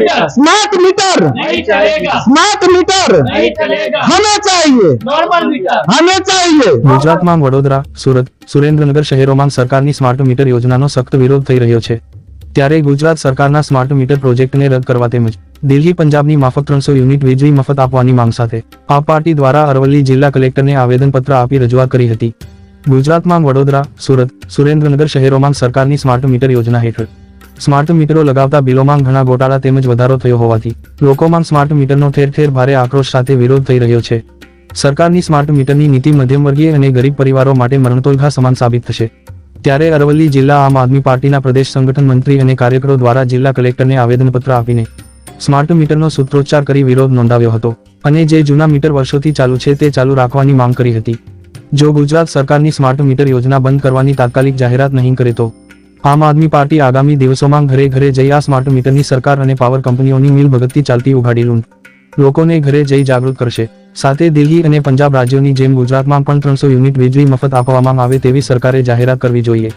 Metre smart meter नहीं चलेगा smart meter नहीं चलेगा हमें चाहिए नॉर्मल मीटर हमें चाहिए ગુજરાતમાં વડોદરા સુરત સુરેન્દ્રનગર શહેરોમાં સરકારની સ્માર્ટ મીટર યોજનાનો સખ્ત વિરોધ થઈ રહ્યો છે ત્યારે ગુજરાત સરકારના સ્માર્ટ મીટર પ્રોજેક્ટને રદ કરવા તેમજ દિલ્હી પંજાબની માફક ત્રણસો યુનિટ વીજળી મફત આપવાની માંગ સાથે આ પાર્ટી દ્વારા અરવલ્લી જિલ્લા કલેક્ટરને આવેદનપત્ર આપી રજૂઆત કરી હતી ગુજરાતમાં વડોદરા સુરત સુરેન્દ્રનગર શહેરોમાં સરકારની સ્માર્ટ મીટર યોજના હેઠળ સ્માર્ટ મીટરો લગાવતા બિલોમાં ઘણા ગોટાળા તેમજ વધારો થયો હોવાથી લોકોમાં સ્માર્ટ મીટરનો ઠેર ઠેર ભારે આક્રોશ સાથે વિરોધ થઈ રહ્યો છે. સરકારની સ્માર્ટ મીટરની નીતિ મધ્યમવર્ગીય અને ગરીબ પરિવારો માટે મરણતોલઘા સમાન સાબિત થશે. ત્યારે અરવલ્લી જિલ્લા આમ આદમી પાર્ટીના પ્રદેશ સંગઠન મંત્રી અને કાર્યકરો દ્વારા જિલ્લા કલેક્ટરને આવેદનપત્ર આપીને સ્માર્ટ મીટરનો સૂત્રોચ્ચાર કરી વિરોધ નોંધાવ્યો હતો અને જે જૂના મીટર વર્ષોથી ચાલુ છે તે ચાલુ રાખવાની માંગ કરી હતી. જો ગુજરાત સરકારની સ્માર્ટ મીટર યોજના બંધ કરવાની તાત્કાલિક જાહેરાત નહીં કરે તો આમ આદમી પાર્ટી આગામી દિવસોમાં ઘરે ઘરે જઈ આ સ્માર્ટ મીટરની સરકાર અને પાવર કંપનીઓની મિલ ભગતથી ચાલતી ઉઘાડી લૂંટ લોકોને ઘરે જઈ જાગૃત કરશે. સાથે દિલ્હી અને પંજાબ રાજ્યોની જેમ ગુજરાતમાં પણ ત્રણસો યુનિટ વીજળી મફત આપવામાં આવે તેવી સરકારે જાહેરાત કરવી જોઈએ.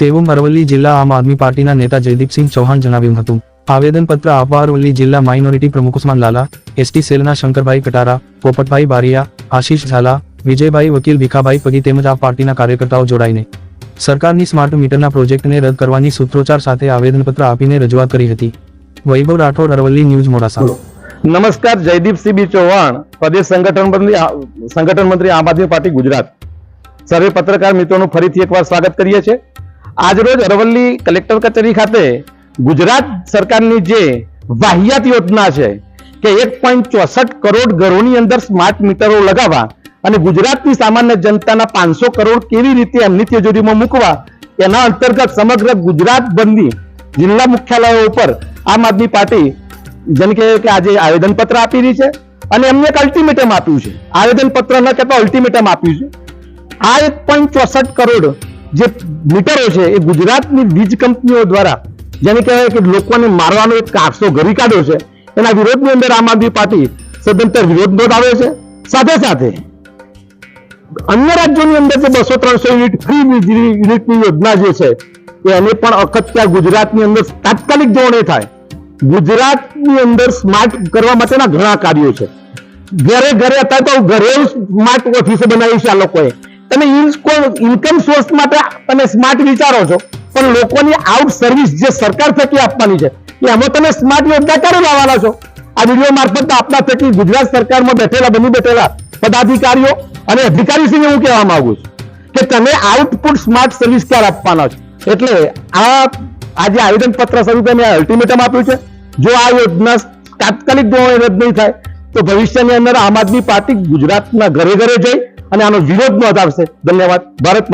તેવું અરવલ્લી જિલ્લા આમ આદમી પાર્ટીના નેતા જયદીપસિંહ ચૌહાણ જણાવ્યું હતું. આવેદનપત્ર આપવા અરવલ્લી જિલ્લા માઇનોરિટી પ્રમુખ ઉસ્માન લાલા, એસટી સેલના શંકરભાઈ કટારા, પોપટભાઈ બારિયા, આશીષ ઝાલા, વિજયભાઈ વકીલ, ભીખાભાઈ પગી તેમજ આ પાર્ટીના કાર્યકર્તાઓ જોડાઈને સરકારની સ્માર્ટ મીટરના પ્રોજેક્ટને રદ કરવાની સૂત્રોચ્ચાર સાથે આવેદનપત્ર આપીને રજૂઆત કરી હતી. વૈભવ રાઠોડ, અરવલ્લી ન્યૂઝ, મોડાસા. નમસ્કાર જયદીપસિંહ બી. ચૌહાણ, પ્રદેશ સંગઠન મંત્રી સંગઠન મંત્રી આમ આદમી પાર્ટી ગુજરાત. સર્વે પત્રકાર મિત્રોનું ફરીથી એકવાર સ્વાગત કરીએ છીએ. આજરોજ અરવલ્લી કલેક્ટર કચેરી ખાતે ગુજરાત સરકારની જે વાહિયાત યોજના છે કે એક પોઈન્ટ ચોસઠ કરોડ ઘરોની અંદર સ્માર્ટ મીટરો લગાવવા અને ગુજરાતની સામાન્ય જનતાના પાંચસો કરોડ કેવી રીતે એમની તિજોરીમાં મૂકવા? એના અંતર્ગત સમગ્ર ગુજરાત બંધી જિલ્લા મુખ્યાલયો ઉપર આમ આદમી પાર્ટી જેમ કે આજે આવેદન પત્ર આપી રહી છે અને એમને એક અલ્ટિમેટમ આપ્યું છે. આવેદન પત્ર ન કહેતા અલ્ટિમેટમ આપ્યું છે. આ એક પોઈન્ટ ચોસઠ કરોડ જે મીટરો છે એ ગુજરાતની વીજ કંપનીઓ દ્વારા જેને કહેવાય કે લોકોને મારવાનો એક કારસો ઘરી કાઢ્યો છે. એના વિરોધની અંદર આમ આદમી પાર્ટી સદંતર વિરોધ નોંધાવ્યો છે. સાથે સાથે અન્ય રાજ્યોની અંદર જે બસો ત્રણસો યુનિટ ફ્રી વીજળી યુનિટની યોજના જે છે એને પણ અખત્યા ગુજરાતની અંદર તાત્કાલિક ધોરણે થાય. ગુજરાતની અંદર સ્માર્ટ કરવા માટેના ઘણા કાર્યો છે. ઘરે ઘરે અત્યારે તો ઘરે સ્માર્ટ ઓફિસો બનાવી છે આ લોકોએ. તમે ઇન્કમ સોર્સ માટે તમે સ્માર્ટ વિચારો છો, પણ લોકોની આઉટ સર્વિસ જે સરકાર થકી આપવાની છે, એ એમાં તમે સ્માર્ટ યોજના ક્યારે લાવવાના છો? આ વીડિયો મારફત આપના થકી ગુજરાત સરકારમાં બેઠેલા, બની બેઠેલા પદાધિકારીઓ અને અધિકારીશ્રીને હું કહેવા માંગુ છું કે તમે આઉટપુટ સ્માર્ટ સર્વિસ ક્યારે આપવાના છો? એટલે આ આજે આવેદન પત્ર સ્વરૂપે મેં અલ્ટિમેટમ આપ્યું છે. જો આ યોજના તાત્કાલિક ધોરણે રદ નહીં થાય, તો ભવિષ્યની અંદર આમ આદમી પાર્ટી ગુજરાતના ઘરે ઘરે જઈ અને આનો વિરોધ નોંધાવશે. ધન્યવાદ. ભારત